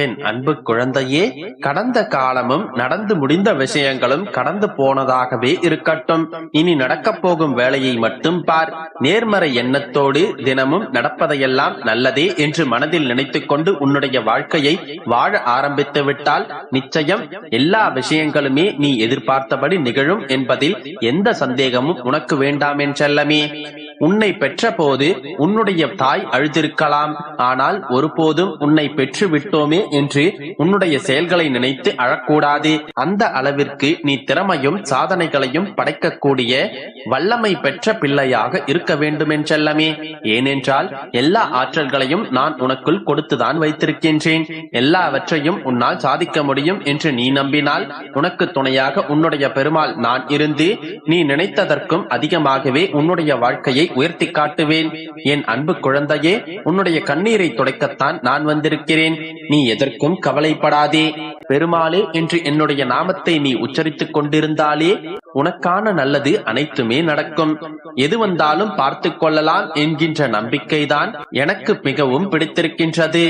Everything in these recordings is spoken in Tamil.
என் அன்பு குழந்தையே கடந்த காலமும் நடந்து முடிந்த விஷயங்களும் கடந்து போனதாகவே இருக்கட்டும். இனி நடக்கப் போகும் வேலையை மட்டும் பார். நேர்மறை எண்ணத்தோடு தினமும் நடப்பதையெல்லாம் நல்லதே என்று மனதில் நினைத்துக் கொண்டு உன்னுடைய வாழ்க்கையை வாழ ஆரம்பித்து விட்டால் நிச்சயம் எல்லா விஷயங்களுமே நீ எதிர்பார்த்தபடி நிகழும் என்பதில் எந்த சந்தேகமும் உனக்கு வேண்டாம் என்றல்லமே உன்னை பெற்ற போது உன்னுடைய தாய் அழுதிருக்கலாம். ஆனால் ஒருபோதும் உன்னை பெற்று விட்டோமே என்று உன்னுடைய செயல்களை நினைத்து அழக்கூடாது. அந்த அளவிற்கு நீ திறமையும் சாதனைகளையும் படைக்கக்கூடிய வல்லமை பெற்ற பிள்ளையாக இருக்க வேண்டும் என்றல்லமே ஏனென்றால் எல்லா ஆற்றல்களையும் நான் உனக்குள் கொடுத்துதான் வைத்திருக்கின்றேன். எல்லாவற்றையும் உன்னால் சாதிக்க முடியும் என்று நீ நம்பினால் உனக்கு துணையாக உன்னுடைய பெருமாள் நான் இருந்து நீ நினைத்ததற்கும் அதிகமாகவே உன்னுடைய வாழ்க்கையை உயர்த்தி காட்டுவேன். என் அன்பு குழந்தையே உன்னுடைய கண்ணீரை துடைக்கத்தான் நான் வந்திருக்கிறேன். நீ எதற்கும் கவலைப்படாதே. பெருமாளே என்று என்னுடைய நாமத்தை நீ உச்சரித்துக் கொண்டிருந்தாலே உனக்கான நல்லது அனைத்துமே நடக்கும். எது வந்தாலும் பார்த்து கொள்ளலாம் என்கின்ற நம்பிக்கைதான் எனக்கு மிகவும் பிடித்திருக்கின்றது.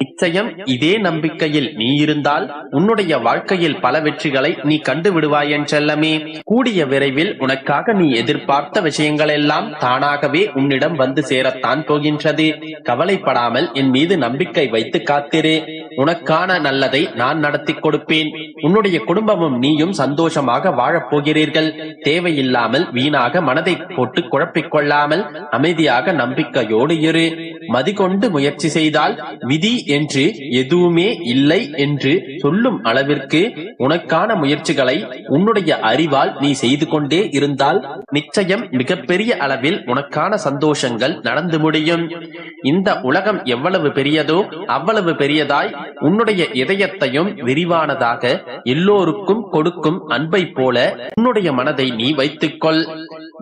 நிச்சயம் இதே நம்பிக்கையில் நீ இருந்தால் உன்னுடைய வாழ்க்கையில் பல வெற்றிகளை நீ கண்டு விடுவாய் என்றெல்லமே கூடிய விரைவில் உனக்காக நீ எதிர்பார்த்த விஷயங்கள் எல்லாம் தானாகவே உன்னிடம் வந்து சேரத்தான் போகின்றது. கவலைப்படாமல் என் மீது நம்பிக்கை வைத்து காத்திரு. உனக்கான நல்லதை நான் நடத்தி கொடுப்பேன். உன்னுடைய குடும்பமும் நீயும் சந்தோஷமாக வாழப் போகிறீர்கள். தேவையில்லாமல் வீணாக மனதை போட்டு குழப்பிக் கொள்ளாமல் அமைதியாக நம்பிக்கையோடு இரு. மதிகொண்டு முயற்சி செய்தால் விதி என்று எதுவுமே இல்லை என்று சொல்லும் அளவிற்கு உனக்கான முயற்சிகளை உன்னுடைய அறிவால் நீ செய்து கொண்டே இருந்தால் நிச்சயம் மிகப்பெரிய அளவில் உனக்கான சந்தோஷங்கள் நடந்து முடியும். இந்த உலகம் எவ்வளவு பெரியதோ அவ்வளவு பெரியதாய் உன்னுடைய இதயத்தையும் விரிவானதாக எல்லோருக்கும் கொடுக்கும் அன்பை போல உன்னுடைய மனதை நீ வைத்துக்கொள்.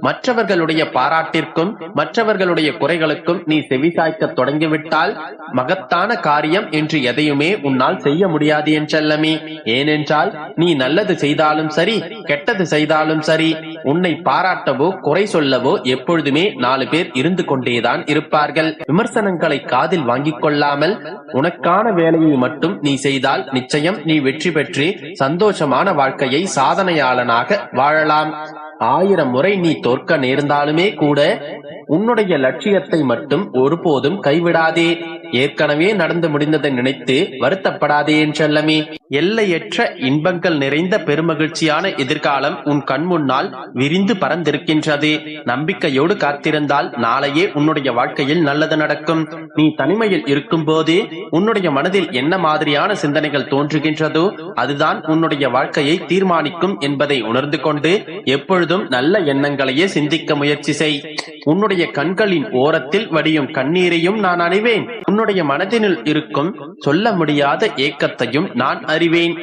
மற்றவர்களுடைய பாராட்டிற்கும் மற்றவர்களுடைய குறைகளுக்கும் நீ செவிசாய்க்க தொடங்கிவிட்டால் மகத்தான காரியம் என்று எதையுமே உன்னால் செய்ய முடியாது என்றல்லமே ஏனென்றால் நீ நல்லது செய்தாலும் சரி கெட்டது செய்தாலும் சரி உன்னை பாராட்டவோ குறை சொல்லவோ எப்பொழுதுமே நாலு பேர் இருந்து கொண்டேதான் இருப்பார்கள். விமர்சனங்களை காதில் வாங்கிக் கொள்ளாமல் உனக்கான வேலையை மட்டும் நீ செய்தால் நிச்சயம் நீ வெற்றி பெற்று சந்தோஷமான வாழ்க்கையை சாதனையாளனாக வாழலாம். ஆயிரம் முறை நீ தோற்க நேர்ந்தாலுமே கூட உன்னுடைய லட்சியத்தை மட்டும் ஒருபோதும் கைவிடாதே. ஏற்கனவே நடந்து முடிந்ததை நினைத்து வருத்தப்படாதே என்றல்லமே எல்லையற்ற இன்பங்கள் நிறைந்த பெருமகிழ்ச்சியான எதிர்காலம் உன் கண்முன்னால் விரிந்து பறந்திருக்கின்றது நம்பிக்கையோடு காத்திருந்தால் நாளையே உன்னுடைய வாழ்க்கையில் நல்லது நடக்கும். நீ தனிமையில் இருக்கும் போது உன்னுடைய மனதில் என்ன மாதிரியான சிந்தனைகள் தோன்றுகின்றதோ அதுதான் உன்னுடைய வாழ்க்கையை தீர்மானிக்கும் என்பதை உணர்ந்து கொண்டு எப்பொழுதும் நல்ல எண்ணங்களையே சிந்திக்க முயற்சி செய். உன்னுடைய கண்களின் ஓரத்தில் வடியும் கண்ணீரையும் நான் அணிவேன். உன்னுடைய மனதினுள் இருக்கும் சொல்ல முடியாத ஏக்கத்தையும் நான் அறிவேன்.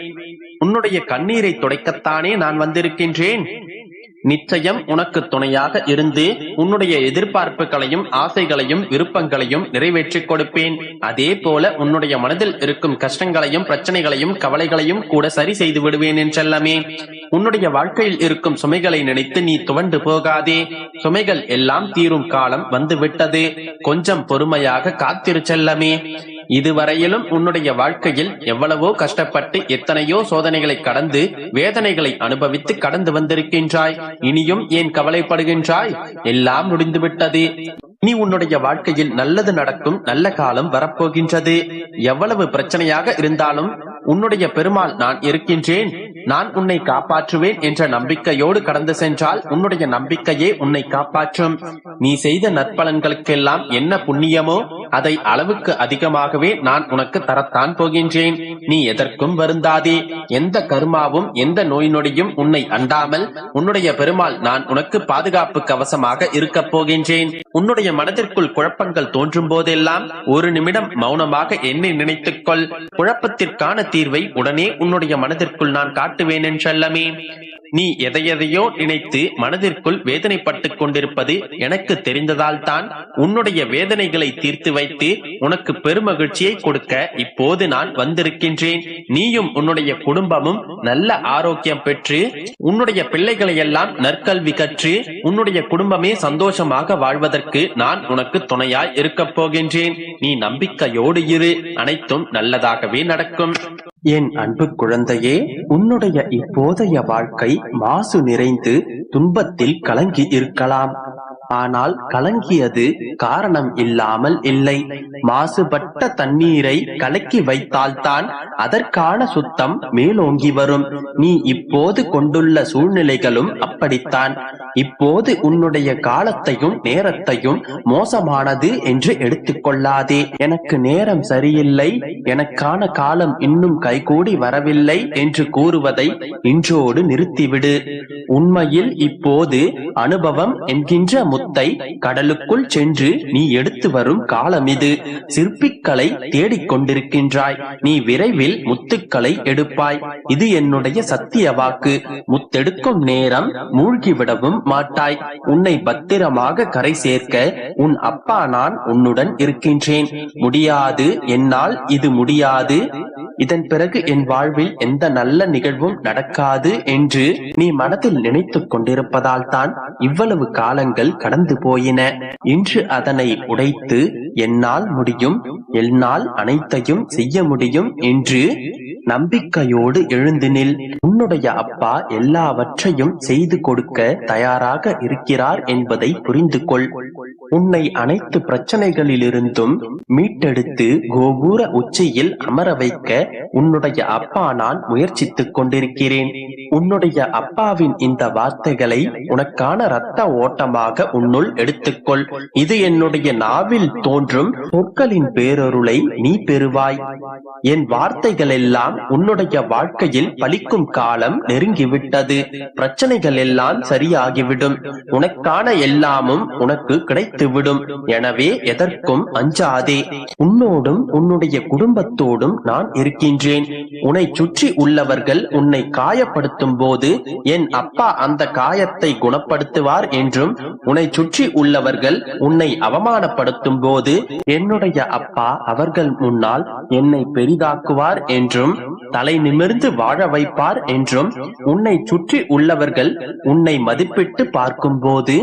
உன்னுடைய கண்ணீரை துடைக்கத்தானே நான் வந்திருக்கின்றேன். நிச்சயம் உனக்கு துணையாக இருந்து உன்னுடைய எதிர்பார்ப்புகளையும் ஆசைகளையும் விருப்பங்களையும் நிறைவேற்றிக் கொடுப்பேன். அதே போல உன்னுடைய மனதில் இருக்கும் கஷ்டங்களையும் பிரச்சனைகளையும் கவலைகளையும் கூட சரி செய்து விடுவேன் என்றெல்லாமே உன்னுடைய வாழ்க்கையில் இருக்கும் சுமைகளை நினைத்து நீ துவண்டு போகாதே. சுமைகள் எல்லாம் தீரும் காலம் வந்துவிட்டது. கொஞ்சம் பொறுமையாக காத்திரு செல்லமே. இதுவரையிலும் உன்னுடைய வாழ்க்கையில் எவ்வளவோ கஷ்டப்பட்டு எத்தனையோ சோதனைகளை கடந்து வேதனைகளை அனுபவித்து கடந்து வந்திருக்கின்றாய். இனியும் ஏன் கவலைப்படுகின்றாய்? எல்லாம் முடிந்துவிட்டது. நீ உன்னுடைய வாழ்க்கையில் நல்லது நடக்கும் நல்ல காலம் வரப்போகின்றது. எவ்வளவு பிரச்சனையாக இருந்தாலும் உன்னுடைய பெருமாள் நான் இருக்கின்றேன். நான் உன்னை காப்பாற்றுவேன் என்ற நம்பிக்கையோடு கடந்து சென்றால் உன்னுடைய நம்பிக்கையே உன்னை காப்பாற்றும். நீ செய்த நற்பலன்களுக்கெல்லாம் என்ன புண்ணியமோ அதை அளவுக்கு அதிகமாகவே நான் உனக்கு தரத்தான் போகின்றேன். நீ எதற்கும் வருந்தாதே. எந்த கருமாவும் எந்த நோய் நொடியும் உன்னை அண்டாமல் உன்னுடைய பெருமாள் நான் உனக்கு பாதுகாப்பு கவசமாக இருக்கப் போகின்றேன். உன்னுடைய மனதிற்குள் குழப்பங்கள் தோன்றும் போதெல்லாம் ஒரு நிமிடம் மௌனமாக என்னை நினைத்துக்கொள். குழப்பத்திற்கான தீர்வை உடனே உன்னுடைய மனதிற்குள் நான் காட்டுவேன் என்றல்லமே நீ எதையெதையோ நினைத்து மனதிற்குள் வேதனைப்பட்டுக் கொண்டிருப்பது எனக்கு தெரிந்ததால் தான் உன்னுடைய வேதனைகளை தீர்த்து வைத்து உனக்கு பெருமகிழ்ச்சியை கொடுக்க இப்போது நான் வந்திருக்கின்றேன். நீயும் உன்னுடைய குடும்பமும் நல்ல ஆரோக்கியம் பெற்று உன்னுடைய பிள்ளைகளை எல்லாம் நற்கல்வி கற்று உன்னுடைய குடும்பமே சந்தோஷமாக வாழ்வதற்கு நான் உனக்கு துணையாய் இருக்கப் போகின்றேன். நீ நம்பிக்கையோடு இரு. அனைத்தும் நல்லதாகவே நடக்கும். என் அன்பு குழந்தையே உன்னுடைய இப்போதைய வாழ்க்கை மாசு நிறைந்து துன்பத்தில் கலங்கி இருக்கலாம். ஆனால் கலங்கியது காரணம் இல்லாமல் இல்லை. மாசுபட்ட தண்ணீரை கலக்கி வைத்தால்தான் அதற்கான சுத்தம் மேலோங்கி வரும். நீ இப்போது கொண்டுள்ள சூழ்நிலைகளும் அப்படித்தான். இப்போது உன்னுடைய காலத்தையும் நேரத்தையும் மோசமானது என்று எடுத்துக்கொள்ளாதே எனக்கு நேரம் சரியில்லை. எனக்கான காலம் இன்னும் கைகூடி வரவில்லை என்று கூறுவதை இன்றோடு நிறுத்திவிடு. உண்மையில் இப்போது அனுபவம் என்கின்ற முத்தை கடலுக்குள் சென்று நீ எடுத்து வரும் காலம் இது சிற்பிக்களை தேடிக் கொண்டிருக்கின்றாய். நீ விரைவில் முத்துக்களை எடுப்பாய். இது என்னுடைய சத்திய வாக்கு. முத்தெடுக்கும் நேரம் மூழ்கிவிடவும் மாட்டாய். உன்னை பத்திரமாக கரை சேர்க்க உன் அப்பா நான் உன்னுடன் இருக்கின்றேன். முடியாது. என்னால் இது முடியாது. இதன் பிறகு என் வாழ்வில் எந்த நல்ல நிகழ்வும் நடக்காது என்று நீ மனதில் நினைத்துக் கொண்டிருப்பதால் தான் இவ்வளவு காலங்கள் கடந்து போயின. இன்று அதனை உடைத்து என்னால் முடியும் என்னால் அனைத்தையும் செய்ய முடியும் என்று நம்பிக்கையோடு எழுந்து நில் உன்னுடைய அப்பா எல்லாவற்றையும் செய்து கொடுக்க தயாராக இருக்கிறார் என்பதை புரிந்து கொள் உன்னை அனைத்து பிரச்சனைகளிலிருந்தும் மீட்டெடுத்து கோபுர உச்சியில் அமர வைக்க உன்னுடைய அப்பா நான் முயற்சித்துக் கொண்டிருக்கிறேன். உன்னுடைய அப்பாவின் இந்த வார்த்தைகளை உனக்கான இரத்த ஓட்டமாக உன்னுள் எடுத்துக்கொள். இது என்னுடைய நாவில் தோன்றும் சொற்களின் பேரொருளை நீ பெறுவாய். என் வார்த்தைகள் எல்லாம் உன்னுடைய வாழ்க்கையில் பலிக்கும் காலம் நெருங்கிவிட்டது. பிரச்சனைகள் எல்லாம் சரியாகிவிடும். உனக்கான எல்லாமும் உனக்கு கிடைத்துவிடும். எனவே எதற்கும் அஞ்சாதே. உன்னோடும் உன்னுடைய குடும்பத்தோடும் நான் இருக்கின்றேன். உன்னை சுற்றி உள்ளவர்கள் உன்னை காயப்படுத்தும் போது என் அப்பா அந்த காயத்தை குணப்படுத்துவார் என்றும் உன்னை சுற்றி உள்ளவர்கள் உன்னை அவமானப்படுத்தும் போது என்னுடைய அப்பா அவர்கள் முன்னால் என்னை பெரிதாக்குவார் என்றும் Belgium தலை நிமிர்ந்து வாழ வைப்பார் என்றும் உன்னை சுற்றி உள்ளவர்கள் உன்னை மதிப்பிட்டு பார்க்கும்போது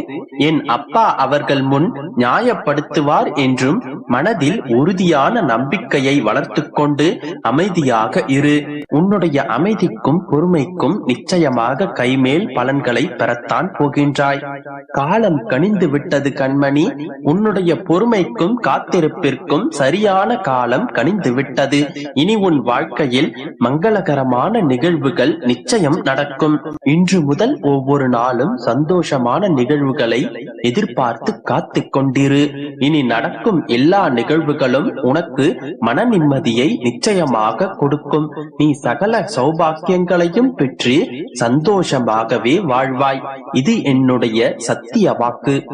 என் அப்பா அவர்கள் முன் நியாயப்படுத்துவார் என்றும் மனதில் உறுதியான நம்பிக்கையை வளர்த்து கொண்டு அமைதியாக இரு. உன்னுடைய அமைதிக்கும் பொறுமைக்கும் நிச்சயமாக கைமேல் பலன்களை பெறத்தான் போகின்றாய். காலம் கனிந்து விட்டது கண்மணி உன்னுடைய பொறுமைக்கும் காத்திருப்பிற்கும் சரியான காலம் கனிந்து விட்டது. இனி உன் வாழ்க்கையில் மங்களகரமான நிகழ்வுகள் நிச்சயம் நடக்கும். இன்று முதல் ஒவ்வொரு நாளும் சந்தோஷமான நிகழ்வுகளை எதிர்பார்த்து காத்து கொண்டிரு. இனி நடக்கும் எல்லா நிகழ்வுகளும் உனக்கு மன நிம்மதியை நிச்சயமாக கொடுக்கும். நீ சகல சௌபாக்கியங்களையும் பெற்று சந்தோஷமாகவே வாழ்வாய். இது என்னுடைய சத்திய வாக்கு.